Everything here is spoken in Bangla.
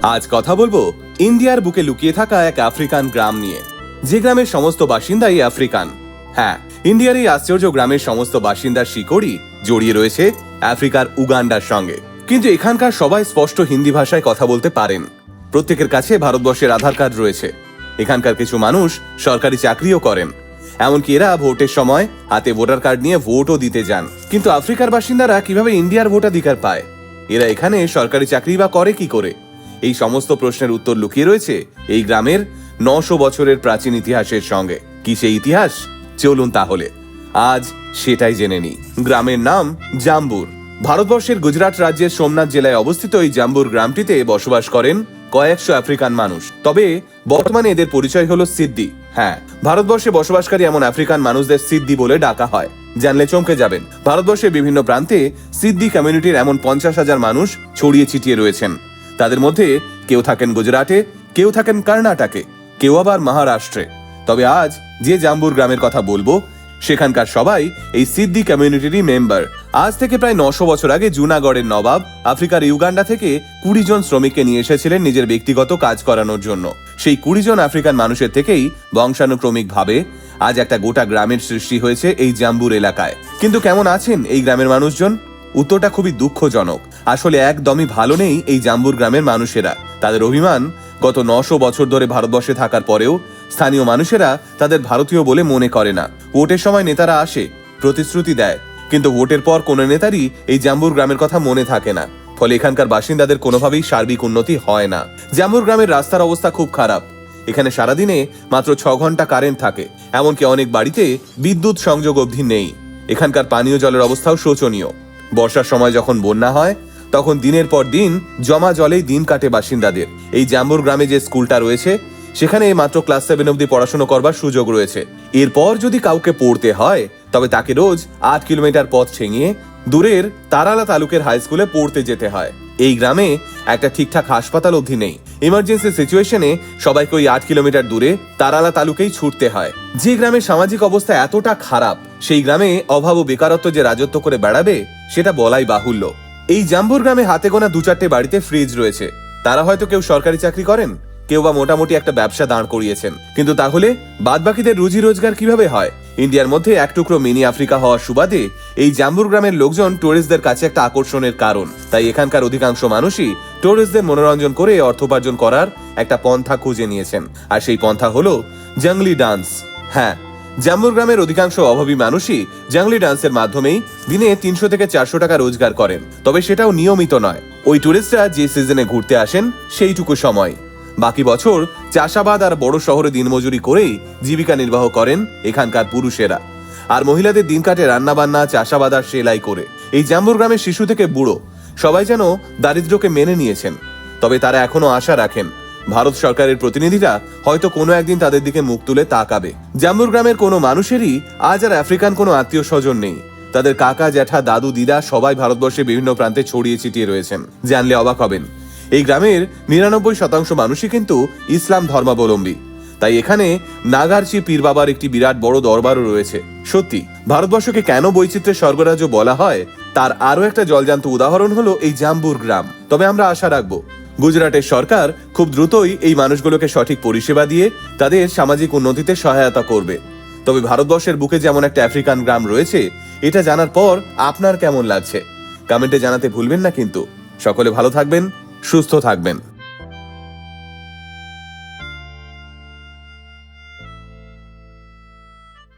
আজ কথা বলব ইন্ডিয়ার বুকে লুকিয়ে থাকা এক আফ্রিকান গ্রাম নিয়ে। যে গ্রামের সমস্ত বাসিন্দাই আফ্রিকান। হ্যাঁ ইন্ডিয়ার এই আশ্চর্য গ্রামের সমস্ত বাসিন্দার শিকড়ই জড়িয়ে রয়েছে আফ্রিকার উগান্ডার সঙ্গে। কিন্তু এখানকার সবাই স্পষ্ট হিন্দি ভাষায় কথা বলতে পারেন। প্রত্যেকের কাছে ভারতবর্ষের আধার কার্ড রয়েছে। এখানকার কিছু মানুষ সরকারি চাকরিও করেন। এমনকি এরা ভোটের সময় হাতে ভোটার কার্ড নিয়ে ভোটও দিতে যান। কিন্তু আফ্রিকার বাসিন্দারা কীভাবে ইন্ডিয়ার ভোটাধিকার পায়? এরা এখানে সরকারি চাকরি বা করে কি করে? এই সমস্ত প্রশ্নের উত্তর লুকিয়ে রয়েছে এই গ্রামের নশো বছরের প্রাচীন ইতিহাসের সঙ্গে। কি সেই ইতিহাস? চলুন তাহলে। আজ সেটাই জেনে নিই। গ্রামের নাম জাম্বুর। ভারতবর্ষের গুজরাট রাজ্যের সোমনাথ জেলায় অবস্থিত এই জাম্বুর গ্রামটিতে বসবাস করেন কয়েকশো আফ্রিকান মানুষ। তবে বর্তমানে এদের পরিচয় হলো সিদ্দি। হ্যাঁ ভারতবর্ষে বসবাসকারী এমন আফ্রিকান মানুষদের সিদ্দি বলে ডাকা হয়। জানলে চমকে যাবেন। ভারতবর্ষের বিভিন্ন প্রান্তে সিদ্দি কমিউনিটির এমন পঞ্চাশ হাজার মানুষ ছড়িয়ে ছিটিয়ে রয়েছেন। তাদের মধ্যে কেউ থাকেন গুজরাটে, কেউ থাকেন কর্ণাটকে, কেউ আবার মহারাষ্ট্রে। তবে আজ যে জাম্বুর গ্রামের কথা বলব, সেখানকার সবাই এই সিদ্ধি কমিউনিটিরই মেম্বার। আজ থেকে প্রায় নশো বছর আগে জুনাগড়ের নবাব আফ্রিকার ইউগান্ডা থেকে কুড়ি জন শ্রমিককে নিয়ে এসেছিলেন নিজের ব্যক্তিগত কাজ করানোর জন্য। সেই কুড়ি জন আফ্রিকান মানুষের থেকেই বংশানুক্রমিক ভাবে আজ একটা গোটা গ্রামের সৃষ্টি হয়েছে এই জাম্বুর এলাকায়। কিন্তু কেমন আছেন এই গ্রামের মানুষজন? উত্তরটা খুবই দুঃখজনক। আসলে একদমই ভালো নেই এই জাম্বুর গ্রামের মানুষেরা। তাদের অভিমান গত নশো বছর ধরে ভারতবর্ষে থাকার পরেও স্থানীয় মানুষেরা তাদের ভারতীয় বলে মনে করে না। ভোটের সময় নেতারা আসে, প্রতিশ্রুতি দেয়, কিন্তু ভোটের পর কোনো নেতারই এই জাম্বুর গ্রামের কথা মনে থাকে না। ফলে এখানকার বাসিন্দাদের কোনোভাবেই সার্বিক উন্নতি হয় না। জাম্বুর গ্রামের রাস্তার অবস্থা খুব খারাপ। এখানে সারাদিনে মাত্র ছ ঘণ্টা কারেন্ট থাকে, এমনকি অনেক বাড়িতে বিদ্যুৎ সংযোগ অবধি নেই। এখানকার পানীয় জলের অবস্থাও শোচনীয়। বর্ষার সময় যখন বন্যা হয়, তখন দিনের পর দিন জমা জলেই দিন কাটে বাসিন্দাদের। এই জাম্বুর গ্রামে যে স্কুলটা রয়েছে, সেখানে এই মাত্র ক্লাস সেভেন অব্দি পড়াশুনো করবার সুযোগ রয়েছে। এরপর যদি কাউকে পড়তে হয়, তবে তাকে রোজ আট কিলোমিটার পথ ছেঙিয়ে দূরের তারালা তালুকের হাই স্কুলে পড়তে যেতে হয়। এই গ্রামে একটা ঠিকঠাক হাসপাতাল অবধি নেই। ইমার্জেন্সি সিচুয়েশনে সবাইকে ওই আট কিলোমিটার দূরে তারালা তালুকেই ছুটতে হয়। যে গ্রামের সামাজিক অবস্থা এতটা খারাপ, সেই গ্রামে অভাব ও বেকারত্ব যে রাজত্ব করে বেড়াবে, সেটা বলাই বাহুল্য। এই জাম্বুর গ্রামে হাতে গোনা দু চারটে বাড়িতে ফ্রিজ রয়েছে। তারা হয়তো কেউ সরকারি চাকরি করেন, কেউ বা মোটামুটি একটা ব্যবসা দাঁড় করিয়েছেন। কিন্তু তাহলে বাদবাকিদের রুজি রোজগার কীভাবে হয়? ইন্ডিয়ার মধ্যে এক টুকরো মিনি আফ্রিকা হওয়ার সুবাদে এই জাম্বুর গ্রামের লোকজন টুরিস্টদের কাছে একটা আকর্ষণের কারণ। তাই এখানকার অধিকাংশ মানুষই টুরিস্টদের মনোরঞ্জন করে অর্থ উপার্জন করার একটা পন্থা খুঁজে নিয়েছেন। আর সেই পন্থা হলো জঙ্গলি ডান্স। হ্যাঁ জাম্বুর গ্রামের অধিকাংশ অভাবী মানুষই জাংলি ডান্সের মাধ্যমেই দিনে তিনশো থেকে চারশো টাকা রোজগার করেন। তবে সেটাও নিয়মিত নয়। ওই টুরিস্টরা যে সিজনে ঘুরতে আসেন, সেইটুকু সময়। বাকি বছর চাষাবাদ আর বড় শহরে দিনমজুরি করেই জীবিকা নির্বাহ করেন এখানকার পুরুষেরা। আর মহিলাদের দিন কাটে রান্নাবান্না, চাষাবাদ আর সেলাই করে। এই জাম্বুর গ্রামের শিশু থেকে বুড়ো, সবাই যেন দারিদ্র্যকে মেনে নিয়েছেন। তবে তারা এখনও আশা রাখেন, ভারত সরকারের প্রতিনিধিরা হয়তো কোনো একদিন তাদের দিকে মুখ তুলে তাকাবে। জাম্বুর গ্রামের কোনো মানুষেরই আজ আর আফ্রিকান কোনো আত্মীয় স্বজন নেই। তাদের কাকা, জ্যাঠা, দাদু, দিদা সবাই ভারতবর্ষে বিভিন্ন প্রান্তে ছড়িয়ে ছিটিয়ে রয়েছেন। জানলে অবাক হবেন এই গ্রামের নিরানব্বই শতাংশ মানুষই কিন্তু ইসলাম ধর্মাবলম্বী। তাই এখানে নাগার্চি পীর বাবার একটি বিরাট বড় দরবারও রয়েছে। সত্যি, ভারতবর্ষকে কেন বৈচিত্র্যের স্বর্গরাজ্য বলা হয়, তার আরও একটা জলজান্ত উদাহরণ হলো এই জাম্বুর গ্রাম। তবে আমরা আশা রাখব, গুজরাটের সরকার খুব দ্রুতই এই মানুষগুলোকে সঠিক পরিষেবা দিয়ে তাদের সামাজিক উন্নতিতে সহায়তা করবে। তবে ভারতবর্ষের বুকে যেমন একটা আফ্রিকান গ্রাম রয়েছে, এটা জানার পর আপনার কেমন লাগছে? কমেন্টে জানাতে ভুলবেন না কিন্তু। সকলে ভালো থাকবেন সুস্থ থাকবেন।